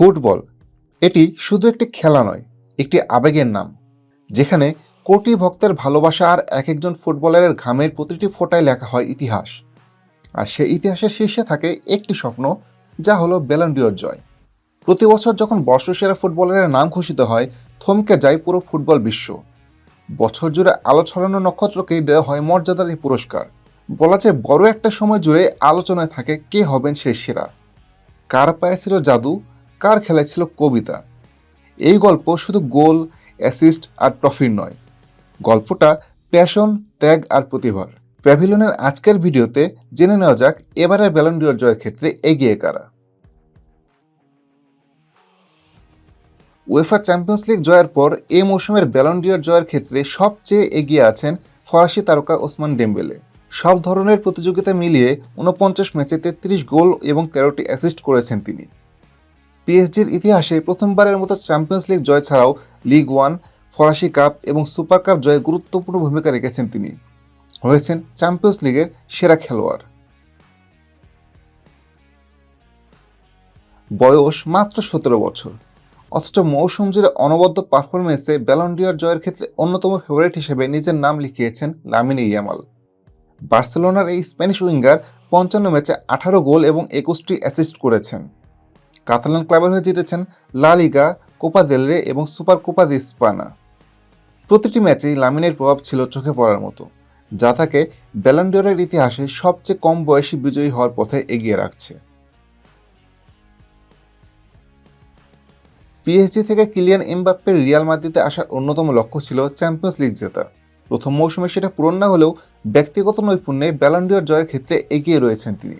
Football. এটি শুধু একটি খেলা নয়, একটি আবেগের নাম, যেখানে কোটি ভক্তের ভালোবাসা আর এক একজন ফুটবলারের ঘামের প্রতিটি ফোঁটায় লেখা হয় ইতিহাস। আর সেই ইতিহাসের শীর্ষে থাকে একটি স্বপ্ন, যা হলো ব্যালন্ডিওর জয়। প্রতি বছর যখন বর্ষসেরা ফুটবলারের নাম ঘোষিত হয়, থমকে যায় পুরো ফুটবল বিশ্ব। বছর জুড়ে আলো ছড়ানো নক্ষত্রকেই দেওয়া হয় মর্যাদার এই পুরস্কার। বলা যায় বড় একটা সময় জুড়ে আলোচনায় থাকে কে হবেন সেই সেরা। কার পায়ে ছিল জাদু কার খেলায় ছিল কবিতা? এই গল্প শুধু গোল, অ্যাসিস্ট আর ট্রফির নয়। গল্পটা প্যাশন, ত্যাগ আর প্রতিভার। প্যাভিলনের আজকের ভিডিওতে জেনে নেওয়া যাক এবারের ব্যালন্ডিওর জয়ের ক্ষেত্রে এগিয়ে কারা। উয়েফা চ্যাম্পিয়ন্স লিগ জয়ের পর এই মৌসুমের ব্যালন্ডিওর জয়ের ক্ষেত্রে সবচেয়ে এগিয়ে আছেন ফরাসি তারকা ওসমান ডেম্বেলে। সব ধরনের প্রতিযোগিতা মিলিয়ে উনপঞ্চাশ ম্যাচে তেত্রিশ গোল এবং তেরোটি অ্যাসিস্ট করেছেন তিনি। পিএসজির ইতিহাসে প্রথমবারের মতো চ্যাম্পিয়ন্স লিগ জয় ছাড়াও লিগ ওয়ান, ফরাসি কাপ এবং সুপার কাপ জয়ে গুরুত্বপূর্ণ ভূমিকা রেখেছেন তিনি। হয়েছেন চ্যাম্পিয়ন্স লিগের সেরা খেলোয়াড়। বয়স মাত্র সতেরো বছর। অথচ মৌসুম জুড়ে অনবদ্য পারফরমেন্সে ব্যালন্ডিয়ার জয়ের ক্ষেত্রে অন্যতম ফেভারিট হিসেবে নিজের নাম লিখিয়েছেন লামিনে ইয়ামাল। বার্সেলোনার এই স্প্যানিশ উইঙ্গার পঞ্চান্ন ম্যাচে আঠারো গোল এবং একুশটি অ্যাসিস্ট করেছেন। কাতালান ক্লাবের হয়ে জিতেছেন লা লিগা, কোপা দেলরে এবং সুপার কোপা দি স্পানা। প্রতিটি ম্যাচেই লামিনের প্রভাব ছিল চোখে পড়ার মতো, যা তাকে ব্যালন্ডিয়রের ইতিহাসে সবচেয়ে কম বয়সী বিজয়ী হওয়ার পথে এগিয়ে রাখছে। পিএসজি থেকে কিলিয়ান এমবাপ্পের রিয়াল মাদ্রিদে আসার অন্যতম লক্ষ্য ছিল চ্যাম্পিয়ন্স লিগ জেতা। প্রথম মৌসুমে সেটা পূরণ না হলেও ব্যক্তিগত নৈপুণ্যে ব্যালন্ডিয়র জয়ের ক্ষেত্রে এগিয়ে রয়েছেন তিনি।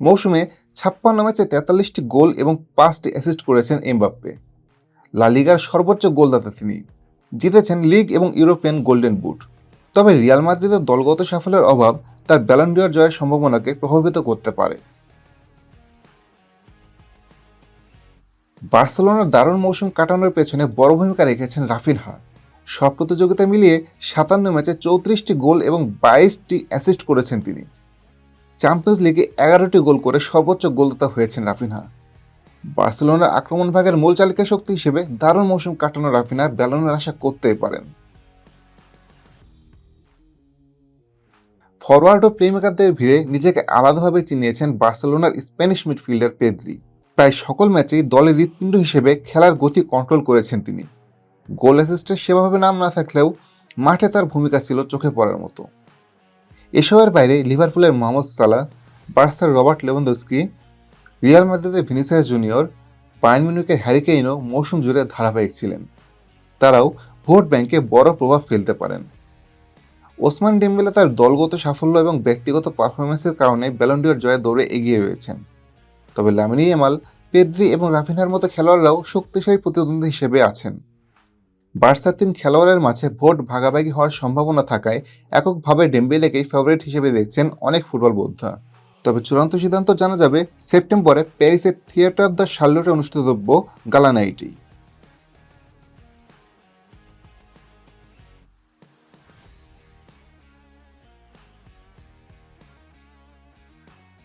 মৌসুমে ছাপ্পান্ন ম্যাচে তেতাল্লিশটি গোল এবং পাঁচটি অ্যাসিস্ট করেছেন এমবাপ্পে। লা লিগার সর্বোচ্চ গোলদাতা তিনি। জিতেছেন লিগ এবং ইউরোপিয়ান গোল্ডেন বুট। তবে রিয়াল মাদ্রিদের দলগত সাফল্যের অভাব তার ব্যালন্ডিয়র জয়ের সম্ভাবনাকে প্রভাবিত করতে পারে। বার্সেলোনার দারুণ মৌসুম কাটানোর পেছনে বড় ভূমিকা রেখেছেন রাফিনহা। সব প্রতিযোগিতা মিলিয়ে সাতান্ন ম্যাচে চৌত্রিশটি গোল এবং বাইশটি অ্যাসিস্ট করেছেন তিনি। চ্যাম্পিয়ন্স লিগে এগারোটি গোল করে সর্বোচ্চ গোলদাতা হয়েছেন রাফিনহা। বার্সেলোনার আক্রমণ ভাগের মূল চালিকা শক্তি হিসেবে দারুণ মৌসুম কাটানো রাফিনা ব্যালনের আশা করতেই পারেন। ফরওয়ার্ড ও প্লেমেকারদের ভিড়ে নিজেকে আলাদাভাবে চিনিয়েছেন বার্সেলোনার স্প্যানিশ মিডফিল্ডার পেদ্রি। প্রায় সকল ম্যাচেই দলের হৃৎপিণ্ড হিসেবে খেলার গতি কন্ট্রোল করেছেন তিনি। গোল অ্যাসিস্টের সেভাবে নাম না থাকলেও মাঠে তার ভূমিকা ছিল চোখে পড়ার মতো। এসবের বাইরে লিভারপুলের মোহাম্মদ সালাহ, বার্সার রবার্ট লেভেন্দস্কি, রিয়াল মাদ্রিদের ভিনিসিয়াস জুনিয়র পায়ন মিউনিকের হ্যারিকেইনও মৌসুম জুড়ে ধারাবাহিক ছিলেন। তারাও ভোট ব্যাংকে বড় প্রভাব ফেলতে পারেন। ওসমান ডেম্বেলে তার দলগত সাফল্য এবং ব্যক্তিগত পারফরমেন্সের কারণে ব্যালন্ডিয়র জয়ে দৌড়ে এগিয়ে রয়েছেন। তবে লামিনী এমাল পেদ্রি এবং রাফিনার মতো খেলোয়াড়রাও শক্তিশালী প্রতিদ্বন্দ্বী হিসেবে আছেন। বার্সার তিন খেলোয়াড়ের মাঝে ভোট ভাগাভাগি হওয়ার সম্ভাবনা থাকায় এককভাবে ডেম্বেলেকেই ফেভারিট হিসেবে দেখছেন অনেক ফুটবল বোদ্ধা। তবে চূড়ান্ত সিদ্ধান্ত জানা যাবে সেপ্টেম্বরে প্যারিসের থিয়েটার দ্য শার্লোটে অনুষ্ঠিতব্য গালা নাইটেই